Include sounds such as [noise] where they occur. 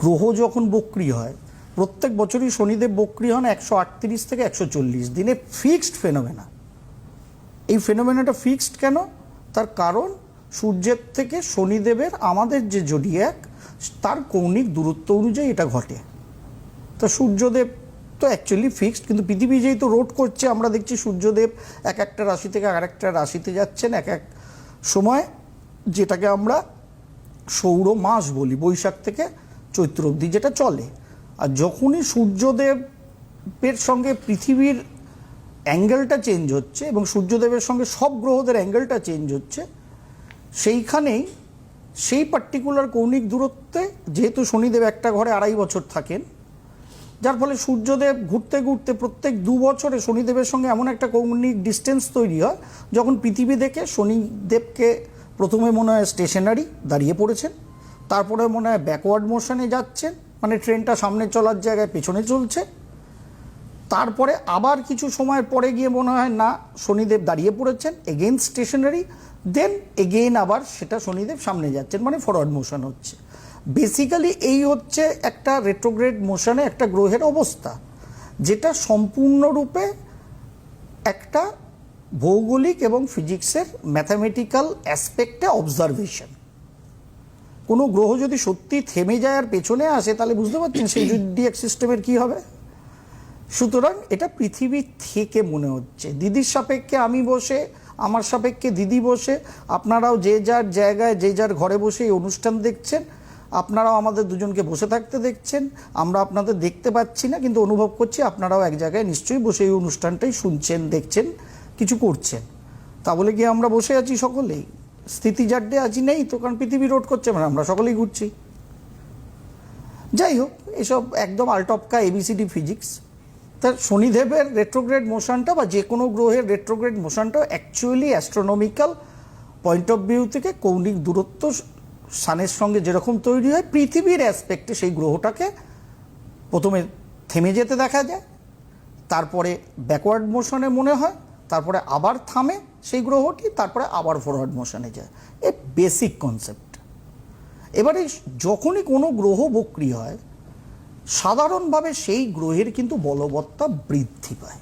গ্রহ যখন বক্রি হয়, প্রত্যেক বছরই শনিদেব বক্রি হন একশো আটত্রিশ থেকে একশো চল্লিশ দিনে। Fixed phenomena. এই ফেনোমেনাটা ফিক্সড কেন? তার কারণ সূর্যের থেকে শনিদেবের আমাদের যে জোডিয়াক, তার কৌণিক দূরত্ব অনুযায়ী এটা ঘটে। তো সূর্যদেব তো অ্যাকচুয়ালি ফিক্সড কিন্তু পৃথিবী যেহেতু রোড করছে, আমরা দেখছি সূর্যদেব এক একটা রাশি থেকে আর একটা রাশিতে যাচ্ছেন এক এক সময়, যেটাকে আমরা সৌর মাস বলি, বৈশাখ থেকে চৈত্র অবধি, যেটা চলে। আর যখনই সূর্যদেবের সঙ্গে পৃথিবীর অ্যাঙ্গেলটা চেঞ্জ হচ্ছে এবং সূর্যদেবের সঙ্গে সব গ্রহদের অ্যাঙ্গেলটা চেঞ্জ হচ্ছে, সেইখানেই সেই পার্টিকুলার কৌণিক দূরত্বে যেহেতু শনিদেব একটা ঘরে আড়াই বছর থাকেন, যার ফলে সূর্যদেব ঘুরতে ঘুরতে প্রত্যেক দু বছরে শনিদেবের সঙ্গে এমন একটা কৌণিক ডিস্টেন্স তৈরি হয়, যখন পৃথিবী দেখে শনিদেবকে প্রথমে মনে হয় স্টেশনারি দাঁড়িয়ে পড়েছেন তারপরে মনে হয় ব্যাকওয়ার্ড মোশনে যাচ্ছেন মানে ট্রেনটা সামনে চলার জায়গায় পেছনে চলছে। তারপরে আবার কিছু সময় পরে গিয়ে মনে হয় না, শনিদেব দাঁড়িয়ে পড়েছেন এগেইন স্টেশনারি দেন এগেইন আবার সেটা শনিদেব সামনে যাচ্ছেন মানে ফরওয়ার্ড মোশন হচ্ছে। বেসিক্যালি এই হচ্ছে একটা রেট্রোগ্রেড মোশনে একটা গ্রহের অবস্থা, যেটা সম্পূর্ণরূপে একটা ভৌগোলিক এবং ফিজিক্সের ম্যাথামেটিক্যাল অ্যাসপেক্টে অবজারভেশন কোনো গ্রহ যদি সত্যি থেমে যায় আর পেছনে আসে তাহলে বুঝতে পারছেন সেই [clears throat] জুডিয়াক সিস্টেমের কি হবে? সুতরাং এটা পৃথিবী থেকে মনে হচ্ছে। দিদির সাপেক্ষে আমি বসে আমার সাপেক্ষে দিদি বসে আপনারাও যে যার জায়গায় যে যার ঘরে বসে এই অনুষ্ঠান দেখছেন আপনারাও আমাদের দুজনকে বসে থাকতে দেখছেন আমরা আপনাদের দেখতে পাচ্ছি না কিন্তু অনুভব করছি আপনারাও এক জায়গায় নিশ্চয়ই বসে এই অনুষ্ঠানটাই শুনছেন দেখছেন কিছু করছেন। তা বলে কি আমরা বসে আছি সকলেই? স্থিতি জাড্ডে আছি নেই তো, কারণ পৃথিবী রোড করছে মানে আমরা সকলেই ঘুরছি। যাই হোক, এসব একদম আলটপকা এবিসিডি ফিজিক্স তা শনিদেবের রেট্রোগ্রেড মোশনটা বা যে কোনো গ্রহের retrograde মোশনটা actually astronomical point of view থেকে কৌণিক দূরত্ব সানের সঙ্গে যেরকম তৈরি হয়, পৃথিবীর অ্যাসপেক্টে সেই গ্রহটাকে প্রথমে থেমে যেতে দেখা যায়, তারপরে ব্যাকওয়ার্ড মোশনে মনে হয় তারপরে আবার থামে সেই গ্রহটি, তারপরে আবার ফরওয়ার্ড মোশনে যায়। এ বেসিক কনসেপ্ট এবারে যখনই কোনো গ্রহ বক্রি হয়, সাধারণভাবে সেই গ্রহের কিন্তু বলবত্তা বৃদ্ধি পায়।